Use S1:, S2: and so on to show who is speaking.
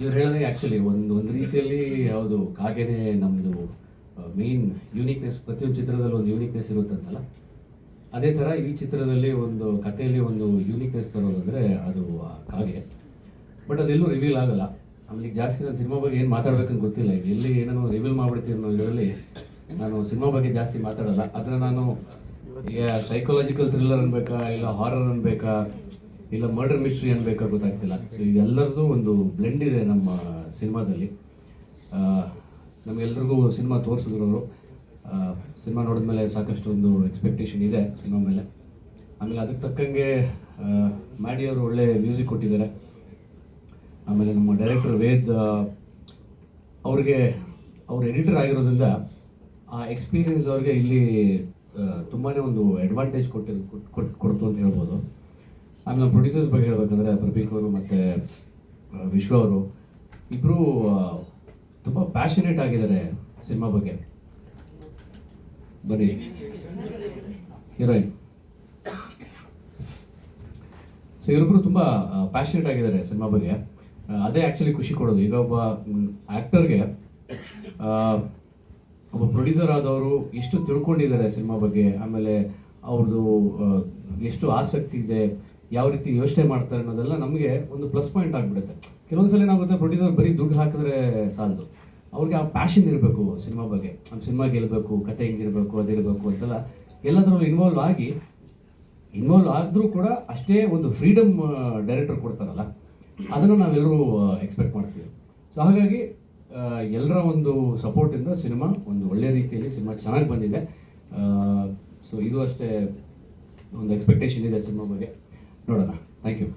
S1: ಇವ್ರು ಹೇಳಿದ್ರೆ ಆ್ಯಕ್ಚುಲಿ ಒಂದು ಒಂದು ರೀತಿಯಲ್ಲಿ ಯಾವುದು ಕಾಗೆನೇ ನಮ್ಮದು ಮೇನ್ ಯೂನಿಕ್ನೆಸ್ ಪ್ರತಿಯೊಂದು ಚಿತ್ರದಲ್ಲಿ ಒಂದು ಯೂನಿಕ್ನೆಸ್ ಇರುತ್ತಂತಲ್ಲ? ಅದೇ ಥರ ಈ ಚಿತ್ರದಲ್ಲಿ ಒಂದು ಕಥೆಯಲ್ಲಿ ಒಂದು ಯೂನಿಕ್ನೆಸ್ ತರೋದಂದರೆ ಅದು ಕಾಗೆ. ಬಟ್ ಅದೆಲ್ಲೂ ರಿವೀಲ್ ಆಗಲ್ಲ. ಆಮೇಲೆ ಜಾಸ್ತಿ ನಾನು ಸಿನಿಮಾ ಬಗ್ಗೆ ಏನು ಮಾತಾಡ್ಬೇಕಂತ ಗೊತ್ತಿಲ್ಲ. ಎಲ್ಲಿ ಏನೋ ರಿವೀಲ್ ಮಾಡ್ಬಿಡ್ತೀನಿ ಅನ್ನೋದರಲ್ಲಿ ನಾನು ಸಿನಿಮಾ ಬಗ್ಗೆ ಜಾಸ್ತಿ ಮಾತಾಡಲ್ಲ. ಆದರೆ ನಾನು, ಈಗ ಸೈಕಾಲಜಿಕಲ್ ಥ್ರಿಲ್ಲರ್ ಅನ್ಬೇಕಾ, ಇಲ್ಲ ಹಾರರ್ ಅನ್ಬೇಕಾ ಇಲ್ಲ ಮರ್ಡರ್ ಮಿಸ್ಟ್ರಿ ಅನ್ಬೇಕಾ ಗೊತ್ತಾಗ್ತಿಲ್ಲ. ಸೊ ಇದೆಲ್ಲರದು ಒಂದು ಬ್ಲೆಂಡ್ ಇದೆ ನಮ್ಮ ಸಿನಿಮಾದಲ್ಲಿ. ನಮಗೆಲ್ರಿಗೂ ಸಿನಿಮಾ ತೋರಿಸಿದ್ರು ಅವರು. ಸಿನಿಮಾ ನೋಡಿದ್ಮೇಲೆ ಸಾಕಷ್ಟು ಒಂದು ಎಕ್ಸ್ಪೆಕ್ಟೇಷನ್ ಇದೆ ಸಿನಿಮಾ ಮೇಲೆ. ಆಮೇಲೆ ಅದಕ್ಕೆ ತಕ್ಕಂಗೆ ಆ, ಮ್ಯಾಡಿ ಅವರು ಒಳ್ಳೆ ಮ್ಯೂಸಿಕ್ ಕೊಟ್ಟಿದ್ದಾರೆ. ಆಮೇಲೆ ನಮ್ಮ ಡೈರೆಕ್ಟರ್ ವೇದ್ ಅವ್ರಿಗೆ ಅವ್ರು ಎಡಿಟರ್ ಆಗಿರೋದ್ರಿಂದ ಆ ಎಕ್ಸ್ಪೀರಿಯನ್ಸ್ ಅವ್ರಿಗೆ ಇಲ್ಲಿ ತುಂಬಾ ಒಂದು ಅಡ್ವಾಂಟೇಜ್ ಕೊಟ್ಟಿರೋ ಕೊಟ್ಟು ಕೊಡ್ತು ಅಂತ ಹೇಳ್ಬೋದು. ಆಮೇಲೆ ಪ್ರೊಡ್ಯೂಸರ್ಸ್ ಬಗ್ಗೆ ಹೇಳಬೇಕಂದ್ರೆ ಪ್ರದೀಪ್ ಅವರು ಮತ್ತು ವಿಶ್ವ ಅವರು ಇಬ್ಬರು ತುಂಬ ಪ್ಯಾಷನೇಟ್ ಆಗಿದ್ದಾರೆ ಸಿನಿಮಾ ಬಗ್ಗೆ. ಬನ್ನಿ. ಹೀರೋಯಿನ್. ಸೊ ಇವರಿಬ್ಬರು ತುಂಬ ಪ್ಯಾಷನೇಟ್ ಆಗಿದ್ದಾರೆ ಸಿನಿಮಾ ಬಗ್ಗೆ. ಅದೇ ಆ್ಯಕ್ಚುಲಿ ಖುಷಿ ಕೊಡೋದು. ಈಗ ಒಬ್ಬ ಆ್ಯಕ್ಟರ್ಗೆ ಒಬ್ಬ ಪ್ರೊಡ್ಯೂಸರ್ ಆದವರು ಎಷ್ಟು ತಿಳ್ಕೊಂಡಿದ್ದಾರೆ ಸಿನಿಮಾ ಬಗ್ಗೆ, ಆಮೇಲೆ ಅವ್ರದ್ದು ಎಷ್ಟು ಆಸಕ್ತಿ ಇದೆ ಯಾವ ರೀತಿ ಯೋಚನೆ ಮಾಡ್ತಾರೆ ಅನ್ನೋದೆಲ್ಲ ನಮಗೆ ಒಂದು ಪ್ಲಸ್ ಪಾಯಿಂಟ್ ಆಗಿಬಿಡುತ್ತೆ. ಕೆಲವೊಂದ್ಸಲ ಏನಾಗುತ್ತೆ ಪ್ರೊಡ್ಯೂಸರ್ ಬರೀ ದುಡ್ಡು ಹಾಕಿದ್ರೆ ಸಾಲದು. ಅವ್ರಿಗೆ ಆ ಪ್ಯಾಷನ್ ಇರಬೇಕು ಸಿನಿಮಾ ಬಗ್ಗೆ. ನಮ್ಮ ಸಿನಿಮಾ ಗೆಲ್ಲಬೇಕು ಕತೆ ಹೆಂಗಿರಬೇಕು ಅದಿರಬೇಕು ಅಂತೆಲ್ಲ ಎಲ್ಲದರಲ್ಲೂ ಇನ್ವಾಲ್ವ್ ಆಗಿ ಇನ್ವಾಲ್ವ್ ಆದರೂ ಕೂಡ ಅಷ್ಟೇ ಒಂದು ಫ್ರೀಡಮ್ ಡೈರೆಕ್ಟರ್ ಕೊಡ್ತಾರಲ್ಲ, ಅದನ್ನು ನಾವೆಲ್ಲರೂ ಎಕ್ಸ್ಪೆಕ್ಟ್ ಮಾಡ್ತೀವಿ. ಸೊ ಹಾಗಾಗಿ ಎಲ್ಲರ ಒಂದು ಸಪೋರ್ಟಿಂದ ಸಿನಿಮಾ ಒಂದು ಒಳ್ಳೆ ರೀತಿಯಲ್ಲಿ ಸಿನಿಮಾ ಚೆನ್ನಾಗಿ ಬಂದಿದೆ. ಸೊ ಇದು ಅಷ್ಟೇ ಒಂದು ಎಕ್ಸ್ಪೆಕ್ಟೇಷನ್ ಇದೆ ಸಿನಿಮಾ ಬಗ್ಗೆ. ನೋಡೋಣ ಥ್ಯಾಂಕ್ ಯು